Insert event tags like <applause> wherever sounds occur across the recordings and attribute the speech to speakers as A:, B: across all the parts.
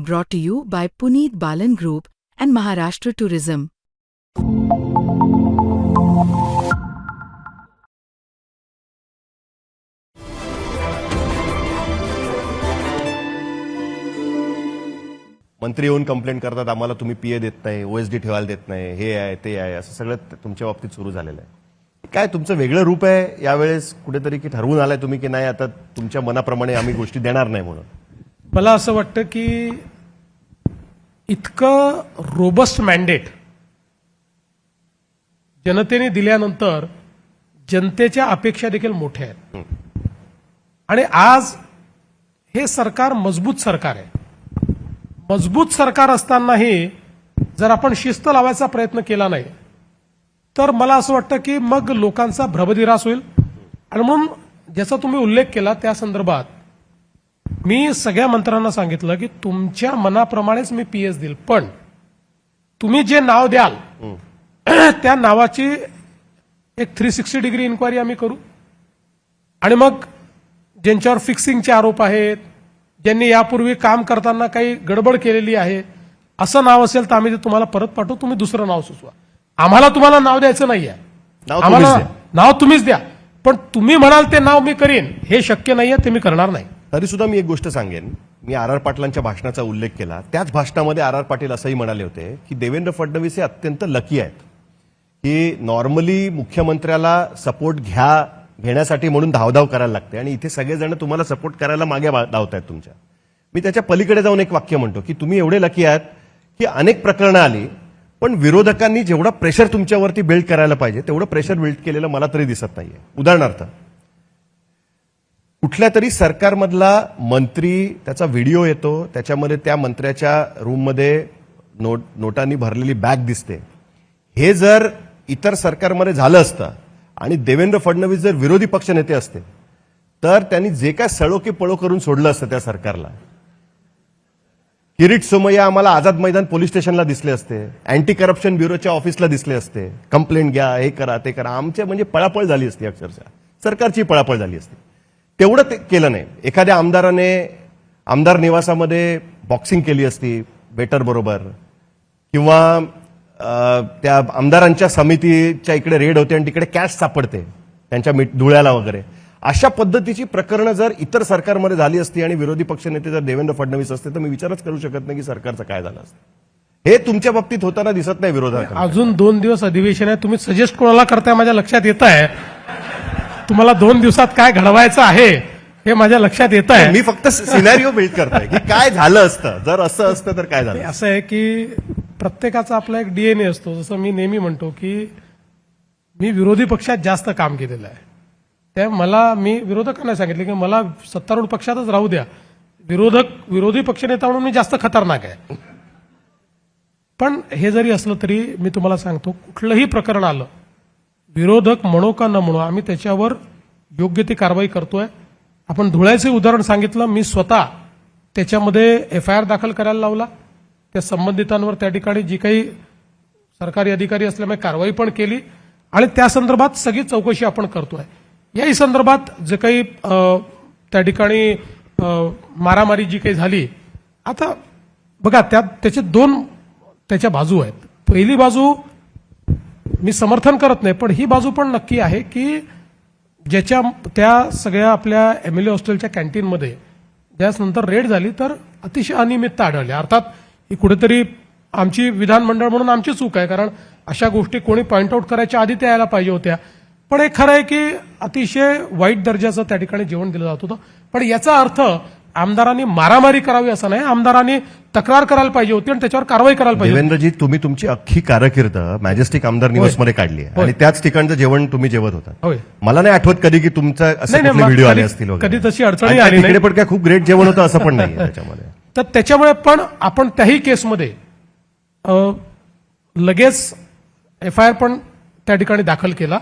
A: brought to you by Puneet Balan Group and Maharashtra Tourism.
B: मंत्री येऊन complaint करतात आम्हाला तुम्ही पीए देत नाही ओएसडी ठेवायला देत नाही हे आहे ते आहे असं सगळं तुमच्या बाबतीत सुरू झालेलं आहे काय तुमचं वेगळं रूप आहे यावेळेस कुठेतरी की ठरवून आलाय तुम्ही की नाही आता तुमच्या मनाप्रमाणे आम्ही गोष्टी देणार नाही म्हणून
C: मला असं वाटतं की इतकं रोबस्ट मॅन्डेट जनतेने दिल्यानंतर जनतेच्या अपेक्षा देखील मोठ्या आहेत. आणि आज हे सरकार मजबूत सरकार आहे. मजबूत सरकार असतानाही जर आपण शिस्त लावायचा प्रयत्न केला नाही तर मला असं वाटतं की मग लोकांचा भ्रमदिरास होईल. आणि म्हणून ज्याचा तुम्ही उल्लेख केला त्या संदर्भात मी सगळ्या मंत्र्यांना सांगितलं की तुमच्या मनाप्रमाणेच मी पीएस देईल. पण तुम्ही जे नाव द्याल <clears throat> त्या नावाची एक थ्री सिक्स्टी डिग्री इन्क्वायरी आम्ही करू. आणि मग ज्यांच्यावर फिक्सिंगचे आरोप आहेत ज्यांनी यापूर्वी काम करताना काही गडबड केलेली आहे असं नाव असेल तर आम्ही ते तुम्हाला परत पाठवू. तुम्ही दुसरं नाव सुचवा. आम्हाला तुम्हाला नाव द्यायचं नाहीये.
B: नाव
C: आम्हाला. नाव तुम्हीच द्या. पण तुम्ही म्हणाल ते नाव मी करीन हे शक्य नाहीये ते मी करणार नाही.
B: तरीसुद्धा मी एक गोष्ट सांगेन. मी आर आर पाटलांच्या भाषणाचा उल्लेख केला. त्याच भाषणामध्ये आर आर पाटील असंही म्हणाले होते की देवेंद्र फडणवीस हे अत्यंत लकी आहेत. की नॉर्मली मुख्यमंत्र्याला सपोर्ट घ्या घेण्यासाठी म्हणून धावधाव करायला लागते. आणि इथे सगळेजण तुम्हाला सपोर्ट करायला मागे धावत आहेत तुमच्या. मी त्याच्या पलीकडे जाऊन एक वाक्य म्हणतो की तुम्ही एवढे लकी आहात की अनेक प्रकरणं आली पण विरोधकांनी जेवढा प्रेशर तुमच्यावरती बिल्ड करायला पाहिजे तेवढं प्रेशर बिल्ड केलेलं मला तरी दिसत नाहीये. उदाहरणार्थ कुठल्या तरी सरकारमधला मंत्री त्याचा व्हिडिओ येतो त्याच्यामध्ये त्या मंत्र्याच्या रूममध्ये नोट नोटांनी भरलेली बॅग दिसते. हे जर इतर सरकारमध्ये झालं असतं आणि देवेंद्र फडणवीस जर विरोधी पक्षनेते असते तर त्यांनी जे काय सळो की पळो करून सोडलं असतं त्या सरकारला. किरीट सोमय्या आम्हाला आझाद मैदान पोलीस स्टेशनला दिसले असते अँटी करप्शन ब्युरोच्या ऑफिसला दिसले असते. कंप्लेंट घ्या हे करा ते करा. आमच्या म्हणजे पळापळ झाली असती अक्षरशः. सरकारची पळापळ झाली असती. तेवढं ते केलं नाही. एखाद्या आमदाराने आमदार निवासामध्ये बॉक्सिंग केली असती बेटर बरोबर. किंवा त्या आमदारांच्या समितीच्या इकडे रेड होते आणि तिकडे कॅश सापडते त्यांच्या मिठ- धुळ्याला वगैरे. अशा पद्धतीची प्रकरणं जर इतर सरकारमध्ये झाली असती आणि विरोधी पक्षनेते जर देवेंद्र फडणवीस असते तर मी विचारच करू शकत नाही की सरकारचं काय झालं असतं. हे तुमच्या बाबतीत होताना दिसत नाही विरोधात
C: अजून दोन दिवस अधिवेशन आहे. तुम्ही सजेस्ट कोणाला करताय? माझ्या लक्षात येत आहे तुम्हाला दोन दिवसात काय घडवायचं आहे हे माझ्या लक्षात येत आहे
B: मी फक्त सिनॅरिओ बिल्ड करतोय की काय झालं असतं? जर असं असतं तर काय झालं
C: असं आहे की प्रत्येकाचा आपला एक डीएनए असतो. जसं मी नेहमी म्हणतो की मी विरोधी पक्षात जास्त काम केलेलं आहे. त्या मला मी विरोधकांना सांगितलं की मला सत्तारूढ पक्षातच राहू द्या. विरोधक विरोधी पक्षनेता म्हणून मी जास्त खतरनाक आहे. पण हे जरी असलं तरी मी तुम्हाला सांगतो कुठलंही प्रकरण आलं विरोधक म्हणो का न म्हणो आम्ही त्याच्यावर योग्य ती कारवाई करतोय. आपण धुळ्याचे उदाहरण सांगितलं मी स्वतः त्याच्यामध्ये एफ आय आर दाखल करायला लावला. त्या संबंधितांवर त्या ठिकाणी जी काही सरकारी अधिकारी असल्यामुळे कारवाई पण केली. आणि त्या संदर्भात सगळी चौकशी आपण करतोय. याही संदर्भात जे काही त्या ठिकाणी मारामारी जी काही झाली आता बघा त्यात त्याचे दोन त्याच्या बाजू आहेत. पहिली बाजू मी समर्थन करत नाही पण ही बाजू पण नक्की आहे की ज्याच्या त्या सगळ्या आपल्या एम एल ए हॉस्टेलच्या कॅन्टीनमध्ये ज्यास नंतर रेड झाली तर अतिशय अनियमितता आढळली. अर्थात ही कुठेतरी आमची विधानमंडळ म्हणून आमची चूक आहे कारण अशा गोष्टी कोणी पॉईंट आऊट करायच्या आधी त्या यायला पाहिजे होत्या. पण हे खरं आहे की अतिशय वाईट दर्जाचं त्या ठिकाणी जेवण दिलं जात होतं. पण याचा अर्थ आमदारांनी मारामारी करावी असं नाही. आमदारांनी तक्रार करायला पाहिजे होती आणि त्याच्यावर कारवाई करायला पाहिजे.
B: देवेंद्रजी तुम्ही तुमची अख्खी कारकीर्द मॅजेस्टिक आमदार निवासमध्ये काढली आहे. आणि त्याच ठिकाणचं जेवण तुम्ही जेवत होता. मला नाही आठवत कधी की तुमचा व्हिडिओ आले असतील.
C: कधी तशी अडचणी आली नाही.
B: पण काय खूप ग्रेट जेवण होतं असं पण नाही <laughs> त्याच्यामध्ये.
C: तर त्याच्यामुळे पण आपण त्याही केसमध्ये अ, लगेच एफ आय आर पण त्या ठिकाणी दाखल केला.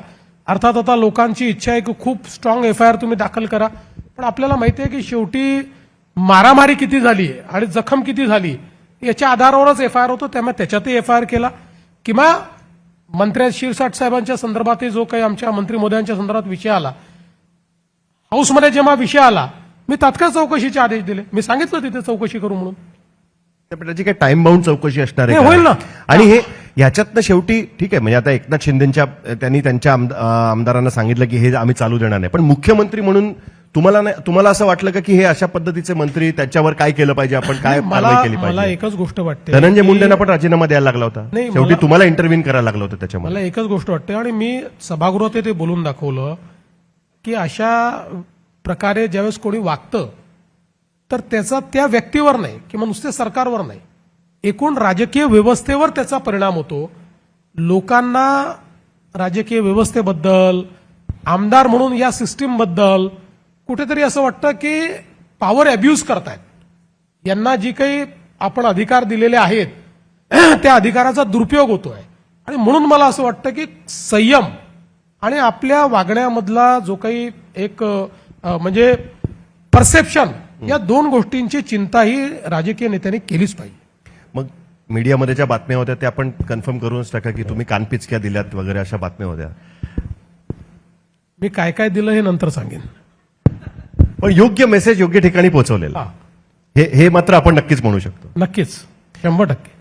C: अर्थात आता लोकांची इच्छा आहे की खूप स्ट्रॉंग एफ आय आर तुम्ही दाखल करा. पण आपल्याला माहिती आहे की शेवटी मारामारी किती झाली आणि जखम किती झाली याच्या आधारावरच एफ आय आर होतो. त्यामुळे त्याच्यातही एफ आय आर केला. किंवा मंत्र्या शिरसाट साहेबांच्या संदर्भातही जो काही आमच्या मंत्री मोदयांच्या संदर्भात विषय आला हाऊसमध्ये जेव्हा विषय आला मी तात्काळ चौकशीचे आदेश दिले. मी सांगितलं तिथे चौकशी करू म्हणून.
B: त्याची काही टाइम बाउंड चौकशी असणार आहे?
C: होईल ना.
B: आणि हे. याच्यातनं शेवटी ठीक आहे म्हणजे आता एकनाथ शिंदेच्या त्यांनी त्यांच्या आमदारांना सांगितलं की हे आम्ही चालू देणार नाही. पण मुख्यमंत्री म्हणून तुम्हाला नाही तुम्हाला असं वाटलं का की हे अशा पद्धतीचे मंत्री त्याच्यावर काय केलं पाहिजे? आपण काय
C: मला
B: कारवाई केली
C: मला
B: पाहिजे
C: एकच गोष्ट वाटते
B: धनंजय मुंडेंना पण राजीनामा द्यायला लागला होता.
C: नाही,
B: शेवटी
C: मला-
B: तुम्हाला इंटरव्ह्यू करायला लागलं होतं त्याच्यामध्ये.
C: मला एकच गोष्ट वाटते आणि मी सभागृहात ते बोलून दाखवलं की अशा प्रकारे ज्यावेळेस कोणी वागतं तर त्याचा त्या व्यक्तीवर नाही किंवा नुसते सरकारवर नाही. एकूण राजकीय व्यवस्थेवर त्याचा परिणाम होतो. लोकांना राजकीय व्यवस्थेबद्दल आमदार म्हणून या सिस्टीमबद्दल कुठेतरी असं वाटतं की पॉवर अब्यूज करतायत. यांना जी काही आपण अधिकार दिलेले आहेत <clears throat> त्या अधिकाराचा दुरुपयोग होतोय. आणि म्हणून मला असं वाटतं की संयम आणि आपल्या वागण्यामधला जो काही एक म्हणजे परसेप्शन या दोन गोष्टींची चिंता ही राजकीय नेत्यांनी केलीच पाहिजे.
B: मग मीडियामध्ये ज्या बातम्या होत्या त्या आपण कन्फर्म करूनच टाका की तुम्ही कानपिचक्या दिल्यात वगैरे अशा बातम्या होत्या.
C: मी काय काय दिलं हे नंतर सांगेन.
B: पण योग्य मेसेज योग्य ठिकाणी पोहोचवलेला. हा. हे मात्र आपण नक्कीच म्हणू शकतो.
C: नक्कीच. शंभर टक्के.